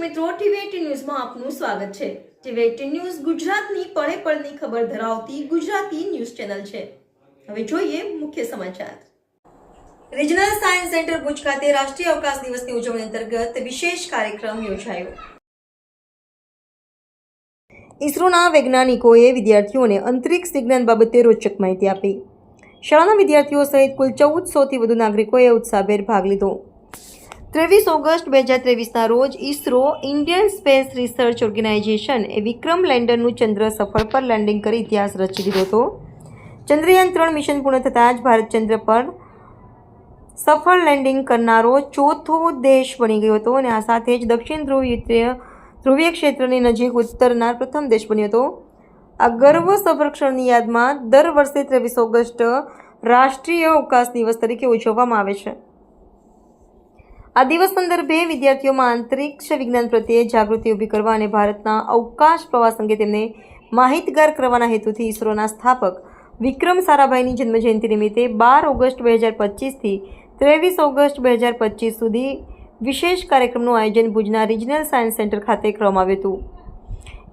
મિત્રો, ટીવી ન્યૂઝમાં આપનું સ્વાગત છે. ટીવી ન્યૂઝ ગુજરાતની પળે પળની ખબર ધરાવતી ગુજરાતી ન્યૂઝ ચેનલ છે. હવે જોઈએ મુખ્ય સમાચાર. રિજનલ સાયન્સ સેન્ટર ભુજ ખાતે રાષ્ટ્રીય અવકાશ દિવસની ઉજવણી અંતર્ગત વિશેષ કાર્યક્રમ યોજાયો. ઇસરોના વૈજ્ઞાનિકોએ વિદ્યાર્થીઓને અંતરિક્ષ વિજ્ઞાન બાબતે રોચક માહિતી આપી. શાળાના વિદ્યાર્થીઓ સહિત કુલ ચૌદસોથી વધુ નાગરિકોએ ઉત્સાહભેર ભાગ લીધો. ત્રેવીસ ઓગસ્ટ બે હજાર ત્રેવીસના રોજ ISRO Indian space research organisation એ વિક્રમ લેન્ડરનું ચંદ્ર સફળ પર લેન્ડિંગ કરી ઇતિહાસ રચી દીધો હતો. ચંદ્રયાન ત્રણ મિશન પૂર્ણ થતાં જ ભારત ચંદ્ર પર સફળ લેન્ડિંગ કરનારો ચોથો દેશ બની ગયો હતો અને આ સાથે જ દક્ષિણ ધ્રુવીય ધ્રુવીય ક્ષેત્રની નજીક ઉતરનાર પ્રથમ દેશ બન્યો હતો. આ ગર્વ સંરક્ષણની યાદમાં દર વર્ષે ત્રેવીસ ઓગસ્ટ રાષ્ટ્રીય અવકાશ દિવસ તરીકે ઉજવવામાં આવે છે. આ દિવસ સંદર્ભે વિદ્યાર્થીઓમાં અંતરિક્ષ વિજ્ઞાન પ્રત્યે જાગૃતિ ઊભી કરવા અને ભારતના અવકાશ પ્રવાસ અંગે તેમને માહિતગાર કરવાના હેતુથી ઇસરોના સ્થાપક વિક્રમ સારાભાઈની જન્મજયંતિ નિમિત્તે બાર ઓગસ્ટ બે હજાર પચીસથી ત્રેવીસ ઓગસ્ટ બે હજાર પચીસ સુધી વિશેષ કાર્યક્રમનું આયોજન ભુજના રિજનલ સાયન્સ સેન્ટર ખાતે કરવામાં આવ્યું હતું.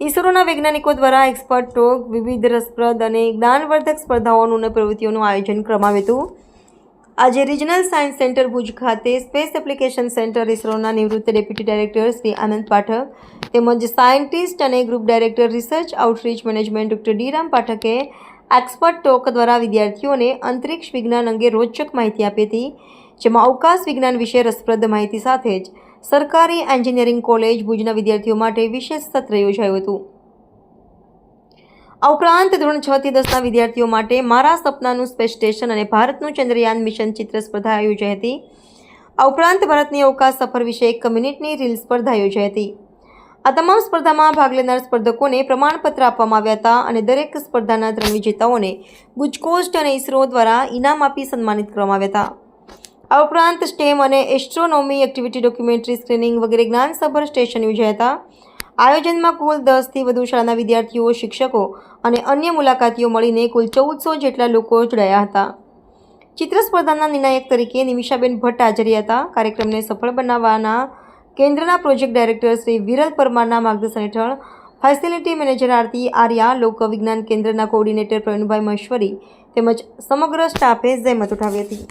ઇસરોના વૈજ્ઞાનિકો દ્વારા એક્સપર્ટ ટોક, વિવિધ રસપ્રદ અને જ્ઞાનવર્ધક સ્પર્ધાઓનું અને પ્રવૃત્તિઓનું આયોજન કરવામાં આવ્યું હતું. આજે રિજનલ સાયન્સ સેન્ટર ભુજ ખાતે સ્પેસ એપ્લિકેશન સેન્ટર ઇસરોના નિવૃત્ત ડેપ્યુટી ડાયરેક્ટર શ્રી આનંદ પાઠક તેમજ સાયન્ટિસ્ટ અને group director research outreach management doctor D Ram પાઠકે expert talk દ્વારા વિદ્યાર્થીઓને અંતરિક્ષ વિજ્ઞાન અંગે રોચક માહિતી આપી હતી, જેમાં અવકાશ વિજ્ઞાન વિશે રસપ્રદ માહિતી સાથે જ સરકારી એન્જિનિયરિંગ કોલેજ ભુજના વિદ્યાર્થીઓ માટે વિશેષ સત્ર યોજાયું હતું. આ ઉપરાંત ધોરણ છ થી દસના વિદ્યાર્થીઓ માટે મારા સપનાનું સ્પેસ સ્ટેશન અને ભારતનું ચંદ્રયાન મિશન ચિત્ર સ્પર્ધા યોજાઈ હતી. આ ઉપરાંત ભારતની અવકાશ સફર વિશે એક મિનિટની રીલ સ્પર્ધા યોજાઈ હતી. આ તમામ સ્પર્ધામાં ભાગ લેનાર સ્પર્ધકોને પ્રમાણપત્ર આપવામાં આવ્યા હતા અને દરેક સ્પર્ધાના ત્રણ વિજેતાઓને ગુજકોસ્ટ અને ઇસરો દ્વારા ઇનામ આપી સન્માનિત કરવામાં આવ્યા હતા. આ ઉપરાંત સ્ટેમ અને એસ્ટ્રોનોમી એક્ટિવિટી ડોક્યુમેન્ટરી સ્ક્રીનિંગ વગેરે જ્ઞાનસભર સ્ટેશન યોજાયા હતા. આયોજનમાં કુલ દસથી વધુ શાળાના વિદ્યાર્થીઓ, શિક્ષકો અને અન્ય મુલાકાતીઓ મળીને કુલ ચૌદસો જેટલા લોકો જોડાયા હતા. ચિત્ર સ્પર્ધાના નિર્ણાયક તરીકે નિમિષાબેન ભટ્ટ હાજરી હતા. કાર્યક્રમને સફળ બનાવવાના કેન્દ્રના પ્રોજેક્ટ ડાયરેક્ટર શ્રી વિરલ પરમારના માર્ગદર્શન હેઠળ ફેસિલિટી મેનેજર આરતી આર્યા, લોક વિજ્ઞાન કેન્દ્રના કોઓર્ડિનેટર પ્રવીણભાઈ મહેશ્વરી તેમજ સમગ્ર સ્ટાફે જહેમત ઉઠાવી હતી.